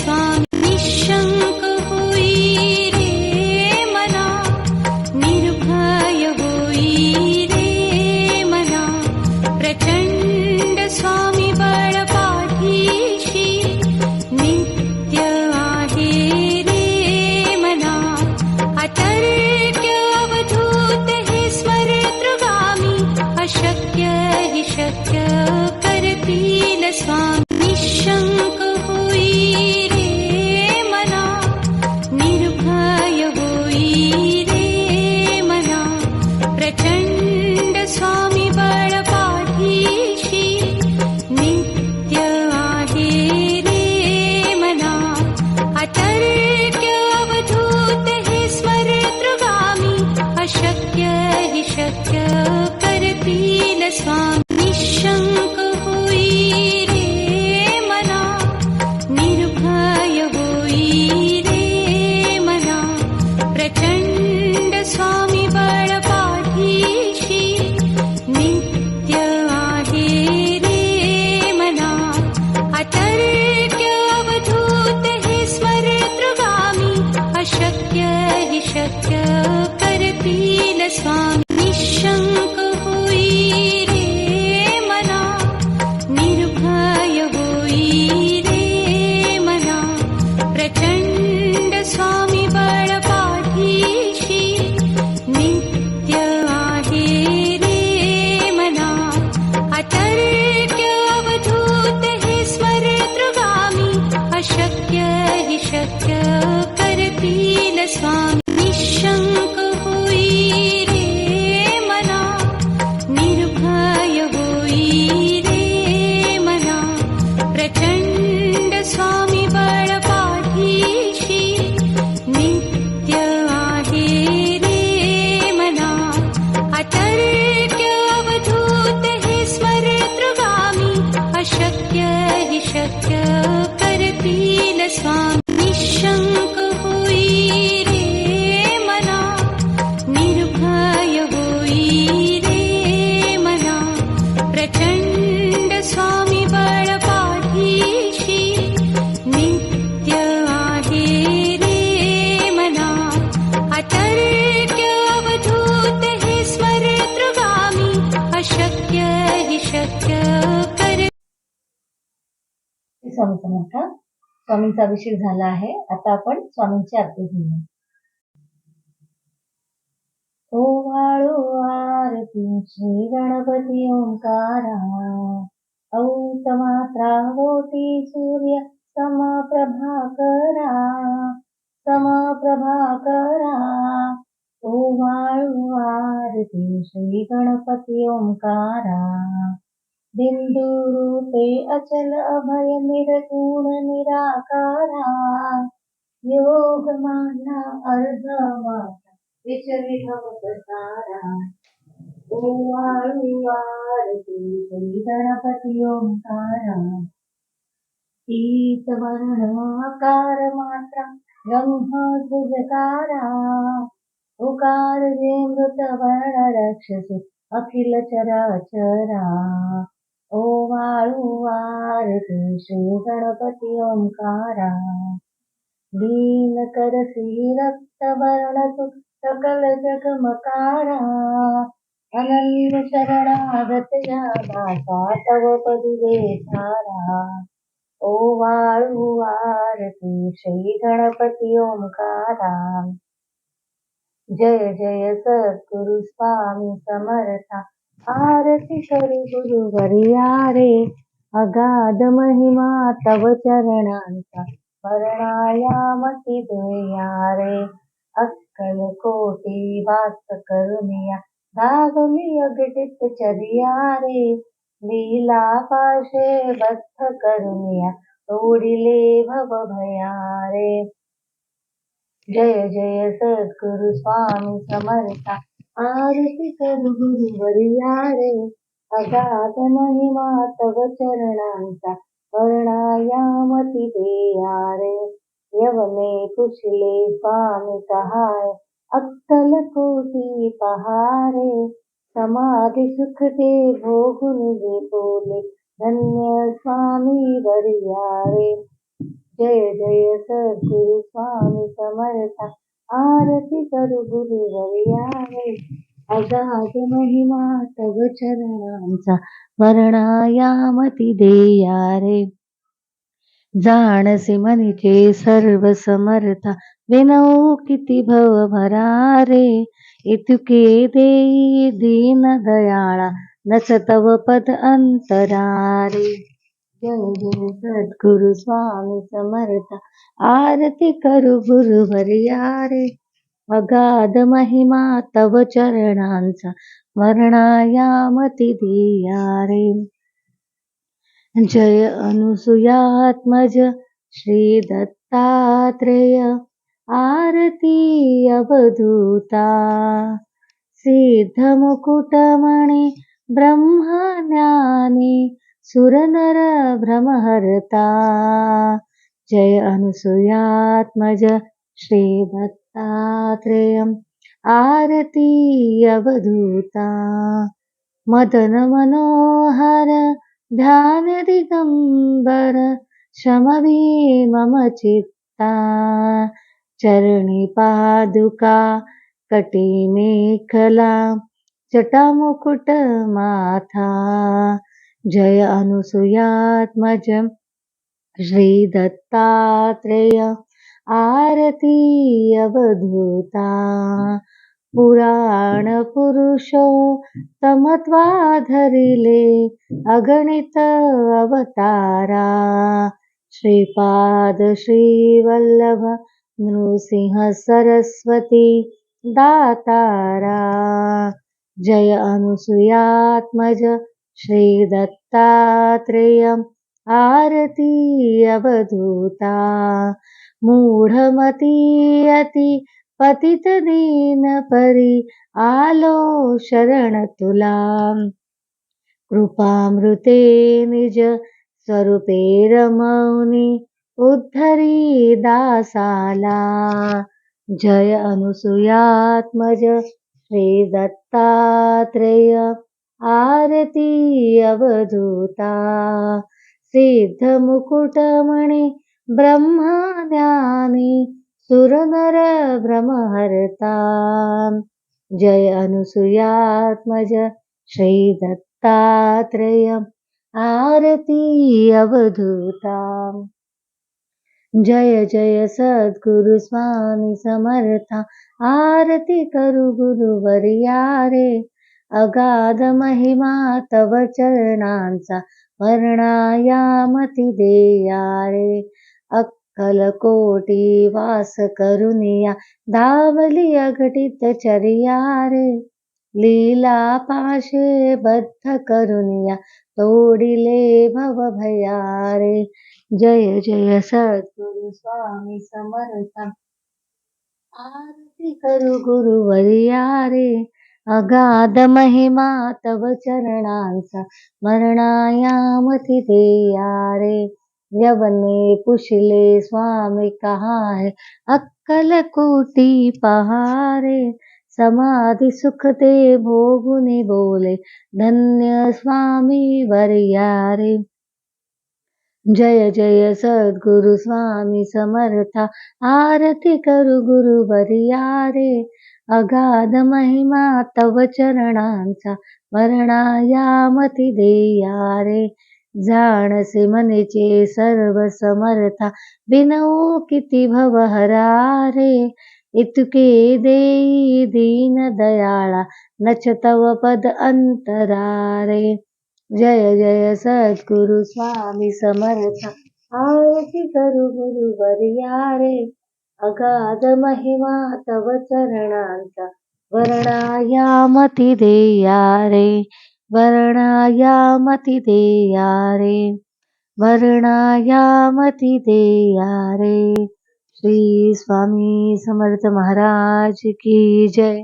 time. स्वामी प्रचण्ड स्वा स्वामी निशंक होई रे मना निर्भय होई रे मना। प्रचंड स्वामी बळ पाठीशी नित्य आहे रे मना। अतर्क्य अवधूत हे स्मरतृगामी अशक्य हि शक्य समर्थ स्वामींचा अभिषेक झाला आहे. आता आपण स्वामींची आरती घेऊया. ओ वाळू आरती श्री गणपती ओंकारा. औत मात्रा होती सूर्य समप्रभाकरा समप्रभाकरा ओ वाळू आरती श्री गणपती ओंकारा. बिंदु रूपे अचल अभय निर्गुण निराकारा योग माना अर्ध माता विचलित अवतारा ओवाळू गणपती ओंकारा। ईत वर्ण आकार मात्रा ब्रह्म ध्वजकारा उकार मृत वर्ण रक्षस अखिल चरा चरा वाळू आरती श्री गणपती ओंकारा. दीन करसी रक्त वर्ण सकल जगमकारा अनंत शरणागत या दासा तव पदुवे सारा ओ वाळू आरती श्री गणपती ओंकारा. जय जय सद्गुरु स्वामी समर्था. आरती करू गुरुवर्या रे अगाध महिमा तव चरणांचा वर्णायामती देया रे अक्कल कोटी वास करुनिया दागली अगटित चरिया रे लीला पाशे बद्ध करुनिया तोडिले भव भया रे जय जय सद्गुरु स्वामी समर्था आरती करू गुरुवर्या रे अगाध महिमा तव चरणांचा वर्णायामती देया रे यवने कुशले स्वामी सहाय. अक्कल कोटी पहारे. समाधि सुख दे भोगुन दे बोले. धन्य स्वामी वर्या रे जय जय सद्गुरु स्वामी समर्था. आरती करू गुरुवर्या रे अगाध महिमा तव चरणांचा वर्णायामती देया रे. जाणसे मनीचे सर्व समर्था विनौ किती भव भरा रे. इतुके देई दीन दयाळा नच तव पद अंतरा रे जय जय सद्गुरु स्वामी समर्थ आरती करू भरिया रे अगाध महिमा तव चरणांचा मरणायामती दिया रे जय अनुसुयात्मज श्री दत्तात्रेय आरती अवधूता. सिद्धमुकुटमणि ब्रह्मज्ञानी सुरनर भ्रमहर्ता जय अनुसुयात्मज श्री दत्तात्रेयम् आरतीयवधूता मदनमनोहर ध्यानदिगम्बर शमवी मम चित्ता। चरणिपादुका पादुका कटी जय अनुसुयात्मज श्रीदत्तात्रेय। आरती अवधूता। पुराण पुरुषो तमत्वा धरिले अगणित अवतारा। श्रीपाद श्रीवल्लभ नृसिंह सरस्वती दातारा। जय अनुसुयात्मज श्रीदत्तात्रेयं आरती अवधूता मूढमती अति पतित दीन परी आलो शरण तुला. कृपामृते निज स्वरूपे रमौनी उद्धरी दासाला. जय अनुसुयात्मज श्री दत्तात्रेय आरती अवधूता. सिद्ध सिद्धमुकुटमणि ब्रह्मज्ञानी सुरनर भ्रमहर्ता जय अनुसुयात्मज श्री दत्तात्रय आरती अवधूता जय जय सद्गुरु स्वामी समर्था। आरती करू गुरुवर्या रे अगाध महिमा तव चरणांचा। वर्णायामती देया रे अक्कल कोटी वास करुनिया दावली अघटित चर्या रे लीला पाशे बद्ध करुनिया तोडिले भव भयारे। जय जय सद्गुरु स्वामी समर्थ। आरती करू गुरुवर्या रे अगाध महिमा तव चरणांचा मरणायामती देया रे यवने पुशिले स्वामी कहाय अक्कल कोटी पहारे. समाधि सुख ते भोगुने बोले धन्य स्वामी वर्यारे जय जय सद्गुरु स्वामी समर्था आरती करू गुरुवर्या रे अगाध महिमा तव चरणांचा मरणायामती देया रे. जाणसे मनेचे सर्व समर्था विनऊ किती भवहरा रे. इतके देई दीन दयाळा नच तव पद अंतरा रे. जय जय सद्गुरु स्वामी समर्थ. आरती करू गुरुवर्या रे. अगाध महिमा तव चरणांचा वर्णायामती देया रे वर्णायामती देया रे वर्णायामती देया रे. श्री स्वामी समर्थ महाराज की जय.